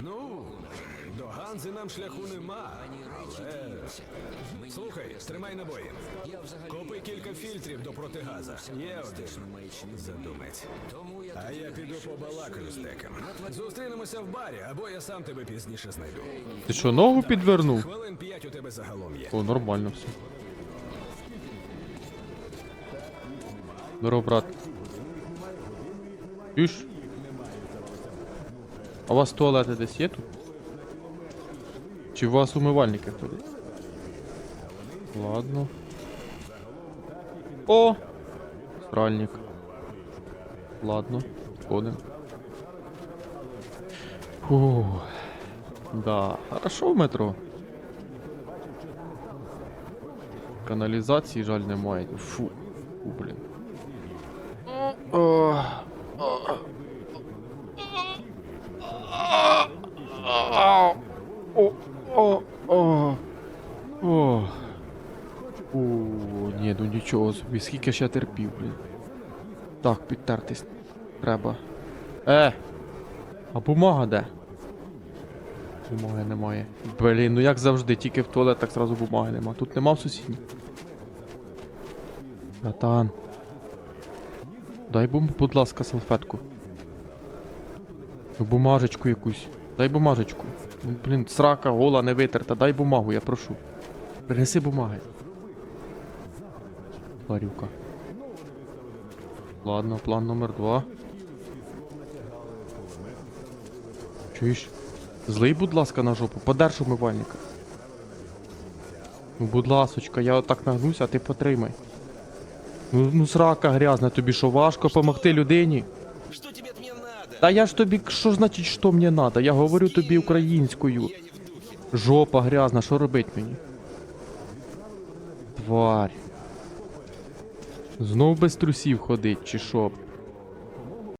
Ну, до Ганзи нам шляху нема. Але... Слухай, стримай набої. Купи кілька фільтрів до протигаза. Є один. Задумець. А я піду побалакаю з деком. Зустрінемося в барі, або я сам тебе пізніше знайду. Ти що, ногу підвернув? Хвилин п'ять у тебе загалом є. О, нормально все. Здорово, брат. Чуєш? А у вас туалети десь є? Чи у вас умивальники ходять? Ладно. О! Сральник. Ладно, сходим. Фу. Да, хорошо в метро. Каналізації, жаль, немає. Фу. Фу, блін. О, о, о. О, ні, ну нічого собі, скільки я терпів, блін. Так, підтертись треба. Е! А бумага де? Бумаги немає. Блін, ну як завжди, тільки в туалет так зразу бумаги нема. Тут нема в сусідній. Братан. Дай бум, будь ласка, салфетку. Ну, Бумажечку якусь. Дай бумажечку. Блін, срака, гола не витерта. Дай бумагу, я прошу. Принеси бумаги. Тварюка. Ладно, план номер два. Чуєш? Злий, будь ласка, на жопу, подерж умивальника. Ну, будь ласочка, я отак нагнуся, а ти потримай. Ну, ну срака грязна, тобі що важко помогти людині? Меня надо? Та я ж тобі, що значить, що мені треба? Я говорю тобі українською. Жопа грязна, що робить мені? Тварь. Знов без трусів ходить, чи що?